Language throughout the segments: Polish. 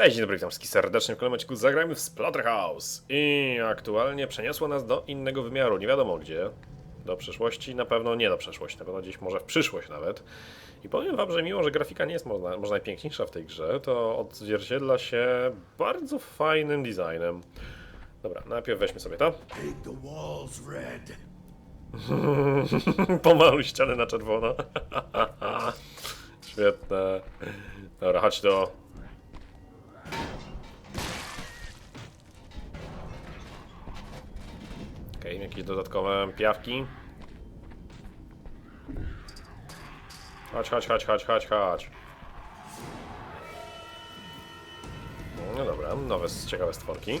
Cześć, dzień dobry, witam wszystkich serdecznie w kolejnym odcinku Zagrajmy w Splatterhouse. I aktualnie przeniosło nas do innego wymiaru, nie wiadomo gdzie. Do przyszłości, na pewno nie do przeszłości, na pewno gdzieś może w przyszłość nawet. I powiem wam, że mimo, że grafika nie jest może, może najpiękniejsza w tej grze To odzwierciedla się bardzo fajnym designem. Dobra, najpierw weźmy sobie to. Pomaluj ściany na czerwono. Świetne. Dobra, chodź do Okej, jakieś dodatkowe piawki. Chodź, chodź, chodź, chodź, chodź, chodź. No dobra, nowe ciekawe stworki.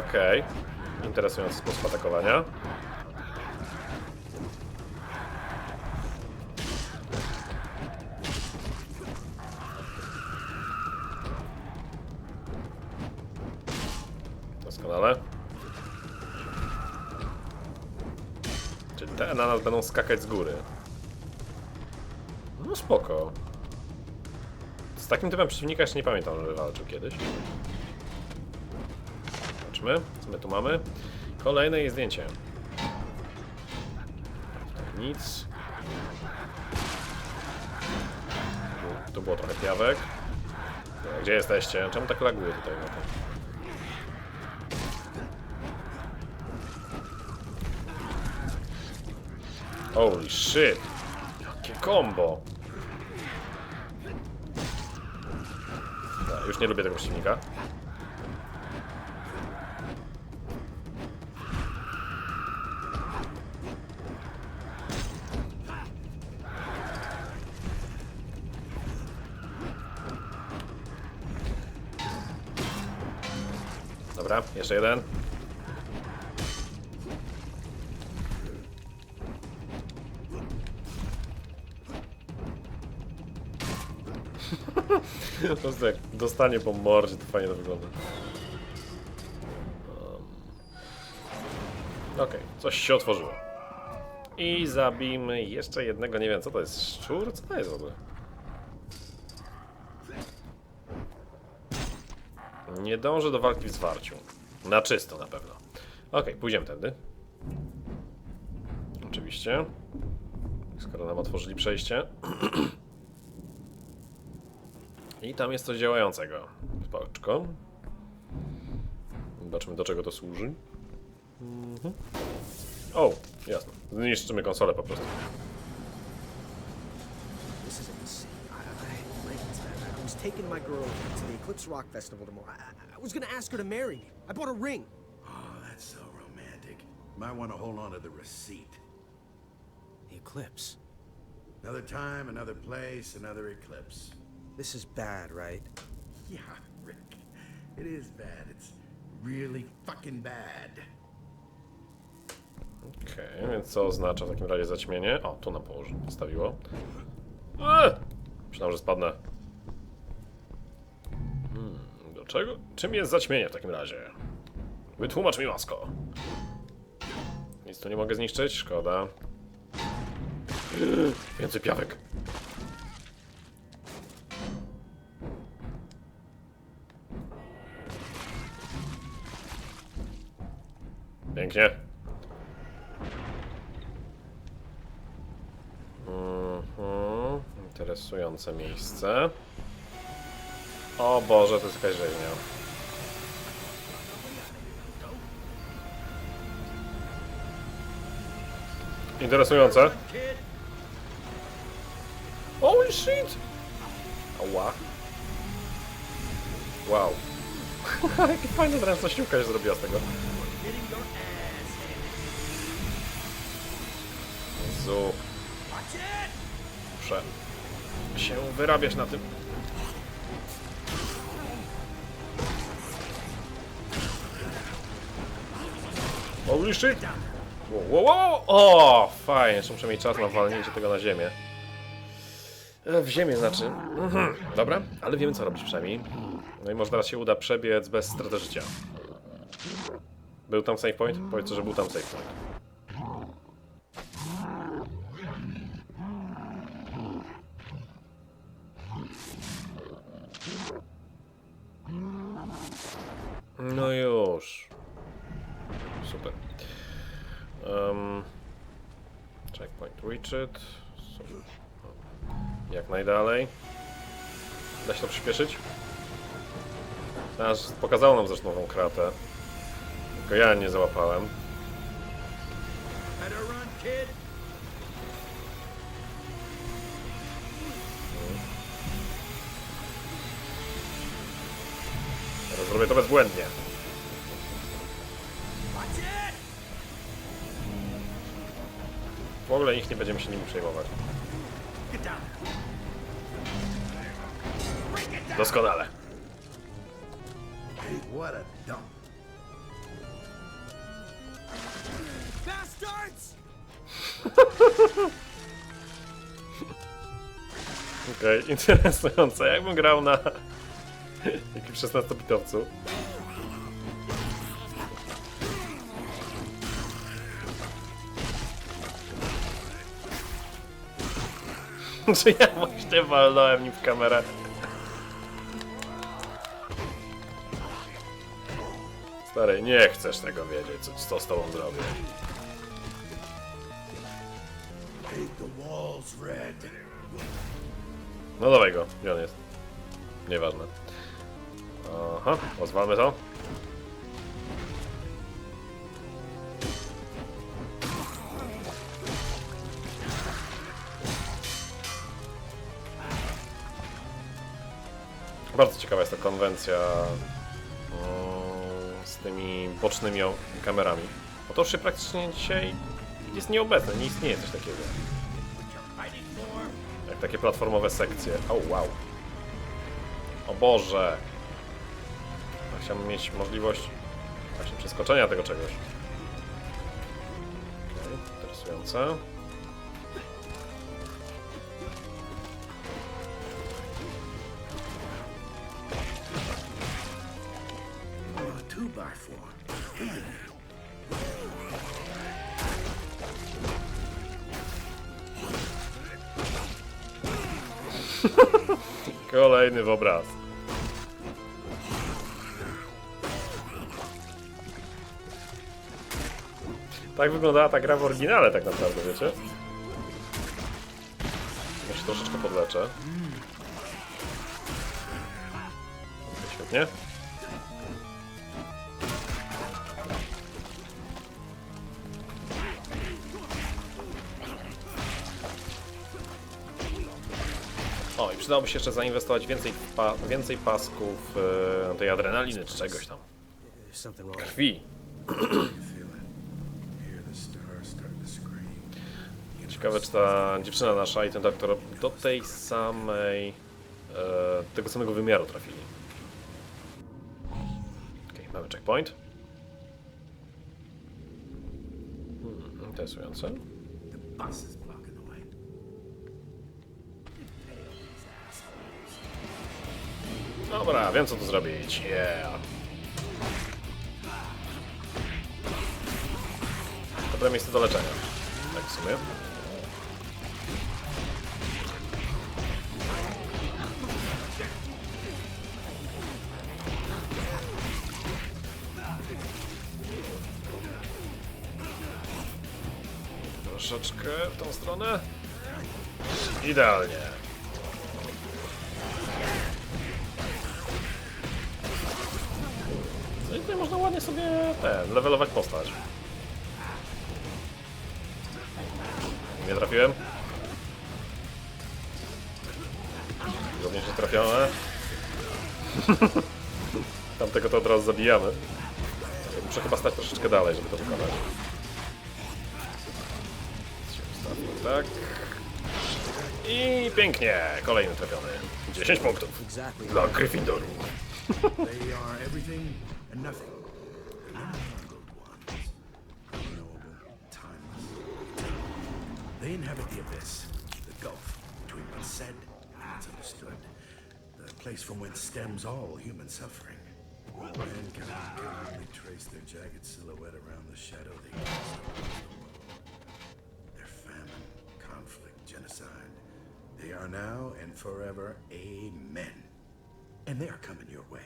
Okej. Interesujący sposób atakowania. Będą skakać z góry? No spoko. Z takim typem przeciwnika jeszcze nie pamiętam, że walczył kiedyś. Zobaczmy, co my tu mamy. Kolejne jej zdjęcie. Tutaj nic. Tu, było trochę piawek. Gdzie jesteście? Czemu tak laguje tutaj na? Holy shit! Jakie combo! Dobra, już nie lubię tego przeciwnika. Dobra, jeszcze jeden. Po prostu jak dostanie po mordzie, to fajnie to wygląda. Um. Okej, coś się otworzyło. I zabijmy jeszcze jednego, nie wiem co to jest, szczur? Co to jest w ogóle? Nie dążę do walki w zwarciu. Na czysto na pewno. Okej, pójdziemy tędy. Oczywiście. Skoro nam otworzyli przejście. I tam jest coś działającego. Spoczko. Zobaczymy do czego to służy. Mhm. O, jasne. Zniszczymy konsolę po prostu. This is insane. I, I, I, I was taking my girl to the Eclipse Rock Festival tomorrow. I, I was gonna ask her to marry me. I bought a ring. Oh, that's so romantic. Might want to hold on to the receipt. The Eclipse. Another time, another place, another eclipse. This is bad, right? Yeah, Rick. It is bad. It's really fucking bad. Okej, więc co oznacza w takim razie zaćmienie? O, tu nam położy, postawiło. Eee! Myślałem, że spadnę. Hmm, do czego? Czym jest zaćmienie w takim razie? Wytłumacz mi, łasko. Nic tu nie mogę zniszczyć? Szkoda. Eee, Więcej piawek. Pięknie. Mhm, interesujące miejsce. O Boże, to jest jakaś rzeźnia. Interesujące. Holy shit! Ała. Wow. Jakie fajne zręcznościówka się zrobiła z tego. Jezu. Muszę się wyrabiać na tym. Shit! Wow, wow, wow. O, fajnie, jeszcze muszę mieć czas na walnięcie tego na ziemię. E, W ziemię znaczy. Mhm. Dobra, ale wiemy co robić przynajmniej. No i może teraz się uda przebiec bez straty życia. Był tam save point? Powiedz, że był tam save point. No już. Super. Um, checkpoint reached. Jak najdalej. Da się to przyspieszyć? Aż pokazało nam zresztą nową kratę. Tylko ja nie złapałem. Zrobię to bezbłędnie. W ogóle nikt nie będziemy się nimi przejmować. Doskonale. Hey, what a dump. Bastards! Okej, interesujące. Jakbym grał na jakimś 16-bitowcu. Czy ja właśnie walnąłem nim w kamerę? Stary, nie chcesz tego wiedzieć, co, co z tobą zrobię. No dawaj go, gdzie on jest? Nieważne. Aha, pozwalmy to. Bardzo ciekawa jest ta konwencja z tymi bocznymi kamerami. Bo to już się praktycznie dzisiaj jest nieobecne, nie istnieje coś takiego. Jak takie platformowe sekcje. O wow. O Boże. Chciałbym mieć możliwość właśnie przeskoczenia tego czegoś. Okej, interesujące. Kolejny w obraz. Tak wyglądała ta gra w oryginale tak naprawdę, wiecie? Ja się troszeczkę podleczę. Świetnie. O, i przydałoby się jeszcze zainwestować więcej, pa więcej pasków e, tej adrenaliny czy czegoś tam. Krwi. You feel it? Hear the stars starting to scream. Ciekawe, czy ta dziewczyna nasza i ten doktor do tej samej, e, tego samego wymiaru trafili. Okej, mamy checkpoint. Hmm, interesujące. Dobra, wiem co tu zrobić. Yeah. Dobre miejsce do leczenia. Tak w sumie. Troszeczkę w tą stronę. Idealnie. No i tutaj można ładnie sobie ten, levelować postać. Nie trafiłem. Również nie trafione. Tamtego to od razu zabijamy. Muszę chyba stać troszeczkę dalej, żeby to wykonać. Pięknie, kolejny trafiony. 10 punktów dla Gryffindoru. They inhabit the abyss, the gulf between what's said and what's understood. The place from whence stems all human suffering. Mankind can hardly trace their jagged silhouette around the shadow they cast Are now and forever amen. And they are coming your way.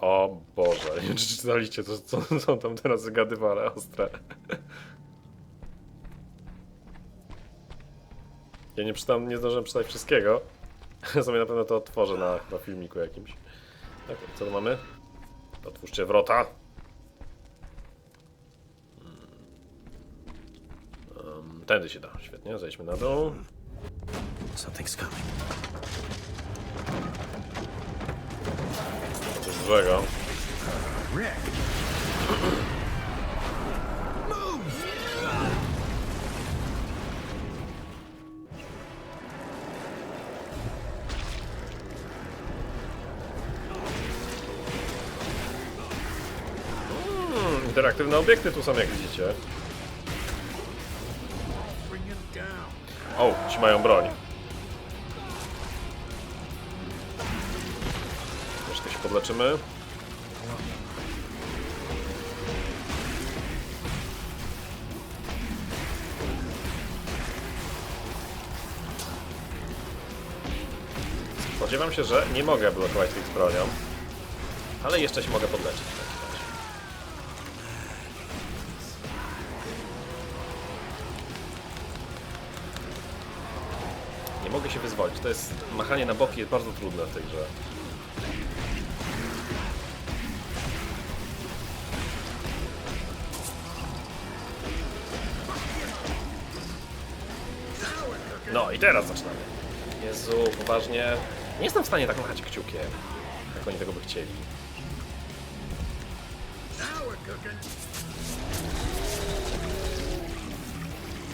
O Boże, nie wiem, czy czytaliście, to, co są tam teraz zgadywane ostre. Ja nie czytam, nie zdążyłem czytać wszystkiego. Sobie na pewno to otworzę na, na filmiku jakimś. Tak, co tu mamy? Otwórzcie wrota. Um, tędy się da, świetnie, zejdźmy na dół. Something's coming. Coś dużego. Rick! Hmm, interaktywne obiekty tu są, jak widzicie. O, ci mają broń. Podleczymy. Spodziewam się, że nie mogę blokować tych z bronią, ale jeszcze się mogę podleczyć. Nie mogę się wyzwolić. To jest machanie na boki jest bardzo trudne w tej grze. I teraz zaczynamy. Jezu, poważnie. Nie jestem w stanie tak machać kciukiem, jak oni tego by chcieli.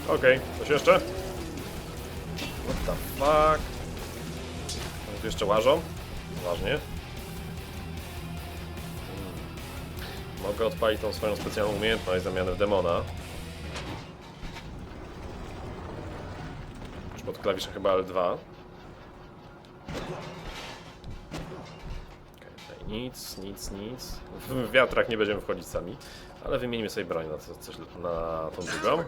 Okej, coś jeszcze? What the fuck? Oni tu jeszcze łażą? Ważnie. Hmm. Mogę odpalić tą swoją specjalną umiejętność zamiany w demona. Pod klawiszem chyba L2. Okej, tutaj nic, nic, nic. W wiatrak nie będziemy wchodzić sami, ale wymienimy sobie broń na, co, coś, na tą drugą.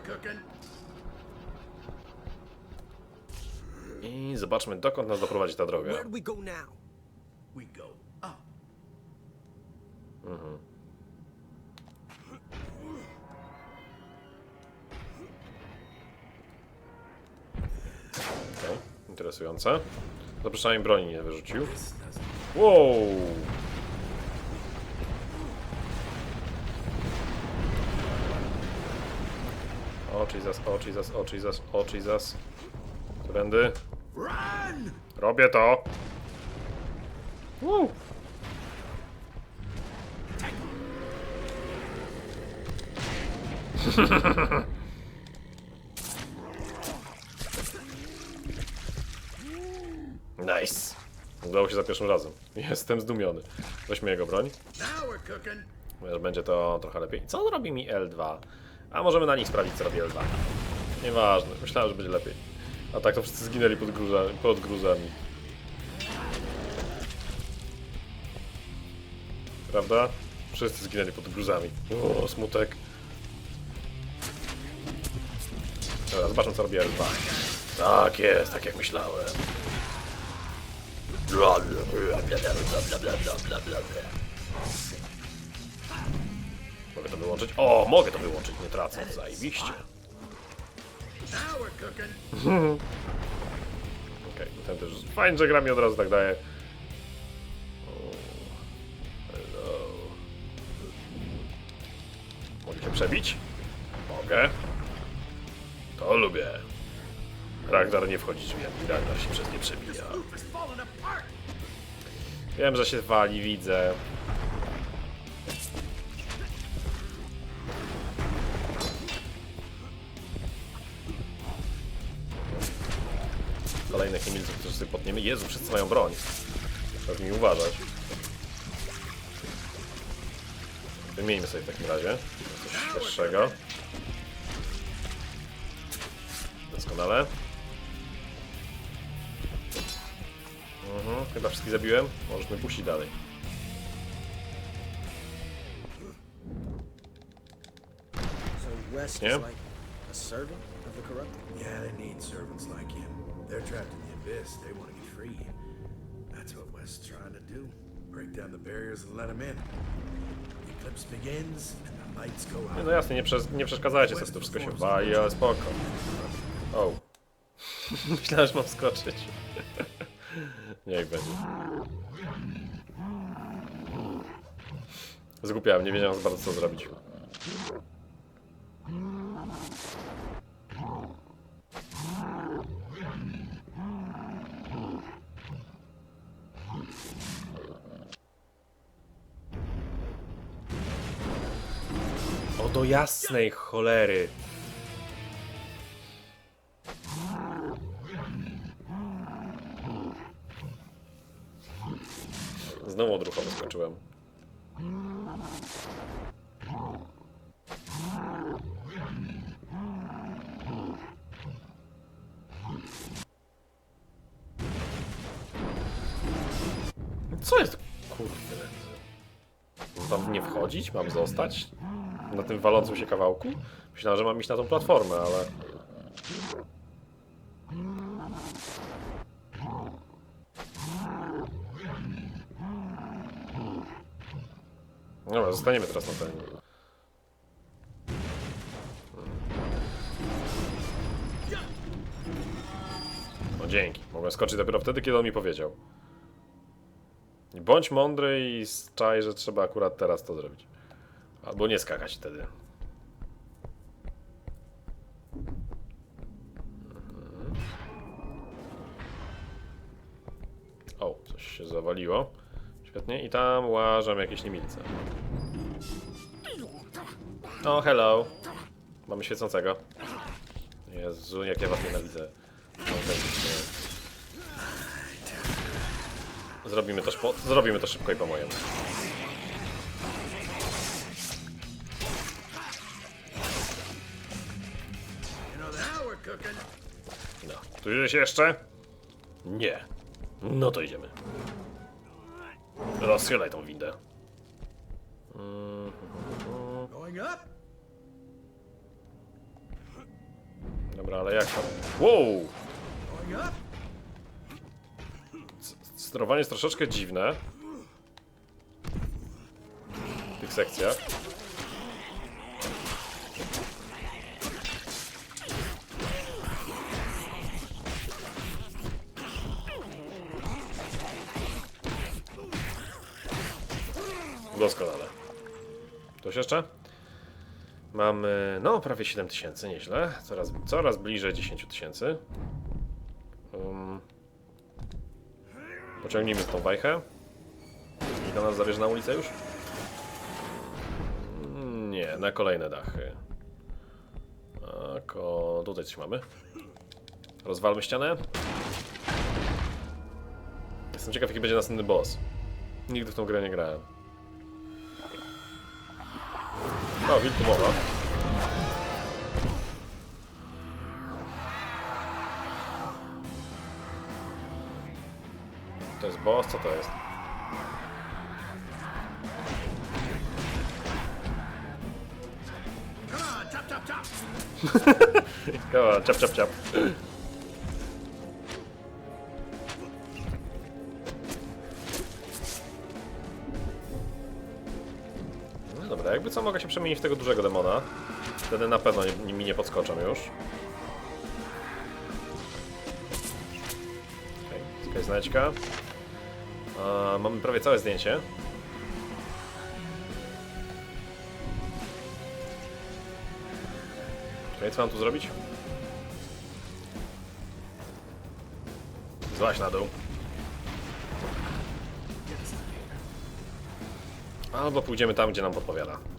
I zobaczmy, dokąd nas doprowadzi ta droga. Where interesujące. Zaprzeczanie broni nie wyrzucił. Wow! Oczy zas, oczy zas, oczy zas, oczy zas. Którędy? Robię to! Woo. Nice! Udało się za pierwszym razem. Jestem zdumiony. Weźmy jego broń. Będzie to trochę lepiej. Co robi mi L2? A możemy na nich sprawdzić, co robi L2. Nieważne, myślałem, że będzie lepiej. A tak to wszyscy zginęli pod, gruza, pod gruzami. Prawda? Wszyscy zginęli pod gruzami. O, smutek. Dobra, zobaczmy, co robi L2. Tak jest, tak jak myślałem. Mogę to wyłączyć? O, mogę to wyłączyć, nie tracę. Zajebiście. Okej, ten też fajnie, że gra mi od razu tak daje. Mogę się przebić? Mogę. To lubię. Ragnar nie wchodzi drzwiami, Ragnar się przez nie przebija. Wiem, że się wali, widzę. Kolejne chemilców, którzy sobie potniemy. Jezu, wszyscy mają broń. Trzeba nimi uważać. Wymieńmy sobie w takim razie. Coś świeższego. Doskonale. Mhm, chyba wszystkich zabiłem. Możemy puścić dalej. West Yeah. is like a servant of the corrupted? Yeah, they need servants like him. They're trapped in the abyss. They want to get free. That's what West's trying to do. Break down the barriers and let them in. The eclipse begins and the lights go out. no jasne, nie, przez, nie przeszkadzajcie, co to wszystko się wali, ale spoko. O. Myślałem, że mam skoczyć. Niech będzie. Zgłupiałem, nie wiedziałem bardzo co zrobić. O do jasnej cholery. Znowu odruchowo skoczyłem. Co jest? Kurde. Mam tam nie wchodzić? Mam zostać? Na tym walącym się kawałku? Myślałem, że mam iść na tą platformę, ale... Dobra, zostaniemy teraz na ten. No dzięki. Mogłem skoczyć dopiero wtedy, kiedy on mi powiedział. Bądź mądry i czaj, że trzeba akurat teraz to zrobić. Albo nie skakać wtedy. Mhm. O, coś się zawaliło. Świetnie. I tam łażą jakieś niemilce. O, hello. Mamy świecącego. Jezu, jak ja was nienawidzę. Zrobimy to, zrobimy to szybko i po mojemu. No. Tu już jeszcze? Nie. No to idziemy. Rozstrzelaj tą windę. Dobra, ale jak tam? Wow! Sterowanie jest troszeczkę dziwne. W tych sekcjach. Doskonale. Coś jeszcze? Mamy, no, prawie 7000, nieźle. Coraz, coraz bliżej 10 tysięcy. Um, Pociągnijmy tą wajchę. I do nas zabierze na ulicę już? Mm, Nie, na kolejne dachy. Tak, o, tutaj coś mamy. Rozwalmy ścianę. Jestem ciekaw, jaki będzie następny boss. Nigdy w tą grę nie grałem. O, wilku mowa. To jest boss? Co to jest? Come on, chop, chop, chop. Jakby co mogę się przemienić w tego dużego demona. Wtedy na pewno mi nie podskoczą już. Okej, okay, znajdźka. Mamy prawie całe zdjęcie. Okej, co mam tu zrobić? Złaź na dół. Albo pójdziemy tam, gdzie nam podpowiada.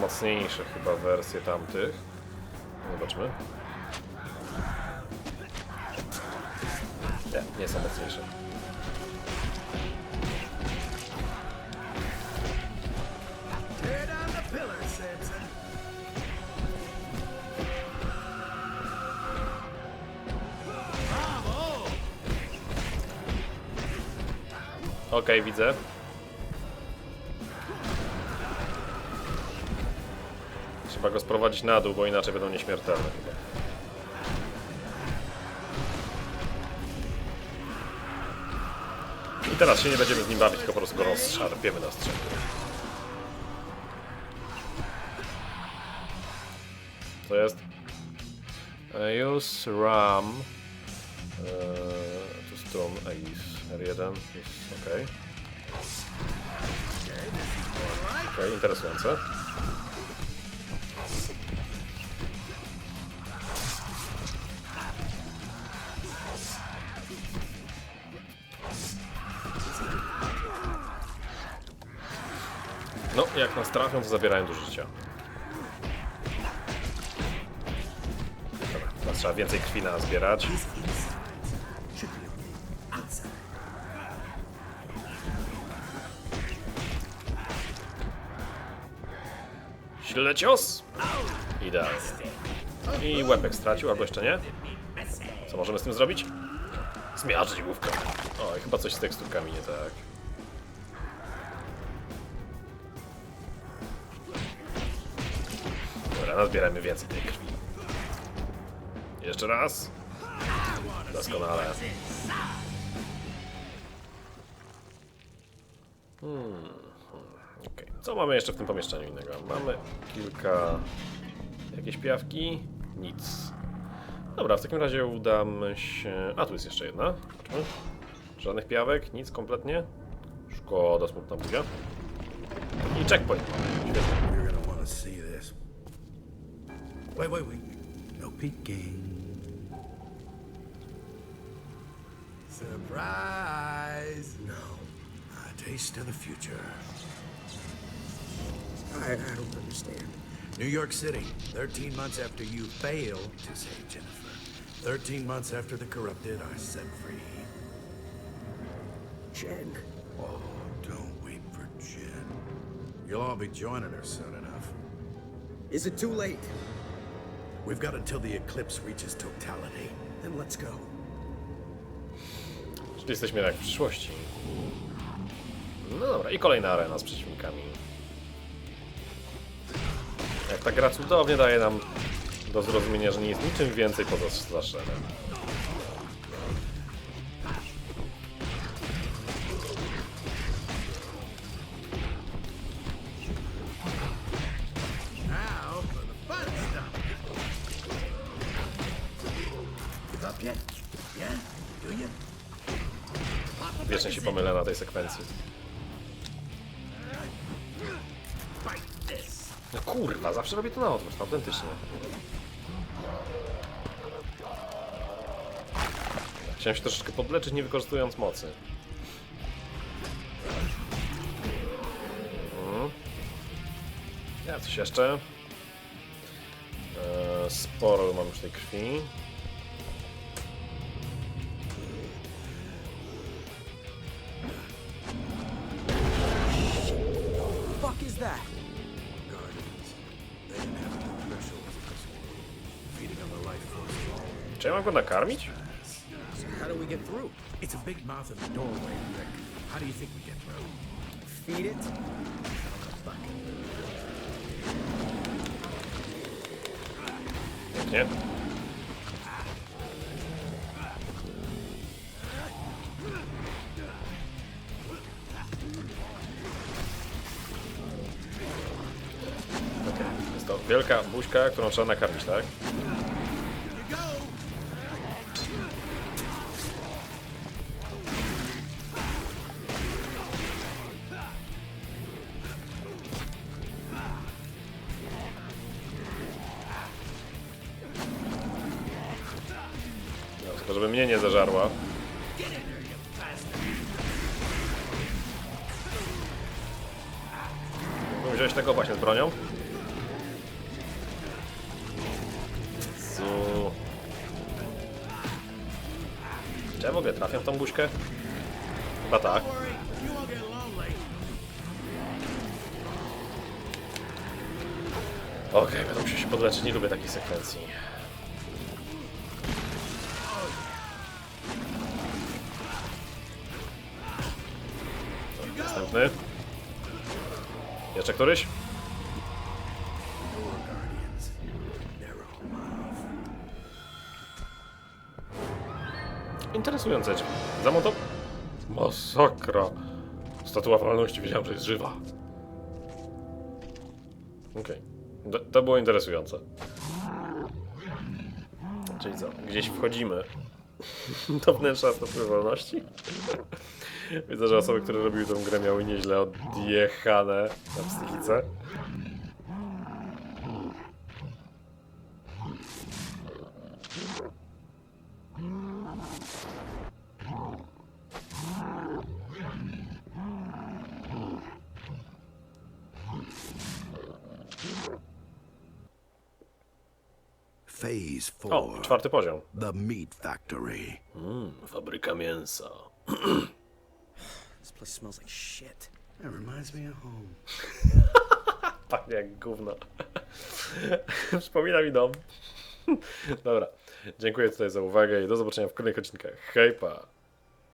Mocniejsze chyba wersje tamtych. Zobaczmy. Nie, nie są mocniejsze. Okej, widzę. Trzeba go sprowadzić na dół, bo inaczej będą nieśmiertelne chyba. I teraz się nie będziemy z nim bawić, tylko po prostu go rozszarpiemy na strzał. Co jest? Use RAM. Eee, tu stun Ace R1 jest ok. Ok, interesujące. No, jak nas trafią, to zabierają dużo życia. Dobra, teraz trzeba więcej krwi nazbierać. Ślecios! Idealnie. I łebek stracił, albo jeszcze nie? Co możemy z tym zrobić? Zmiażdżyć główkę. O, i chyba coś z teksturkami nie tak. Dobra, nazbieramy więcej tej krwi. Jeszcze raz. Doskonale. Hmm. Okej. Co mamy jeszcze w tym pomieszczeniu innego? Mamy kilka... Jakieś piawki? Nic. Dobra, w takim razie udamy się... A, tu jest jeszcze jedna. Zobaczmy. Żadnych piawek, nic kompletnie. Szkoda, smutna buzia. I checkpoint. Świetnie. Wait, wait, wait. No peeking. Surprise! No. A taste of the future. I, I don't understand. New York City, 13 months after you failed to save Jennifer. 13 months after the corrupted are set free. Jen. Oh, don't wait for Jen. You'll all be joining her soon enough. Is it too late? We've got until the eclipse reaches totality. Then let's go. Czyli jesteśmy jak w przyszłości. No dobra, i kolejna arena z przeciwnikami. Jak ta gra cudownie daje nam do zrozumienia, że nie jest niczym więcej poza straszeniem. Wiecznie się pomylę na tej sekwencji. No kurwa, zawsze robię to na odwrót, autentycznie. Chciałem się troszeczkę podleczyć, nie wykorzystując mocy. Mhm. Ja coś jeszcze. Eee, sporo mam już tej krwi. Go nakarmić? How do we get through? It's a big mouth in the doorway, Rick. How do you think we get through? Feed it? Nie? Okej, Jest to wielka buźka, którą trzeba nakarmić, tak? Tego właśnie z bronią. Zu. Czy ja w ogóle trafię w tą buźkę? Chyba tak. Okej, będę musiał się podleczyć, nie lubię takich sekwencji. Następny. Jeszcze któryś? Interesujące. Zamonto... Masakra. Statua wolności, wiedziałem, że jest żywa. Okej. Okay. To było interesujące. Czyli co? Gdzieś wchodzimy. do wnętrza Statuy Wolności? Widzę, że osoby, które robiły tę grę miały nieźle odjechane na psychice. O, czwarty poziom. The meat factory. Fabryka mięsa. This place smells like shit. That reminds me of home. Pachnie jak gówno. Przypomina mi dom. Dobra. Dziękuję tutaj za uwagę i do zobaczenia w kolejnych odcinkach. Hej pa!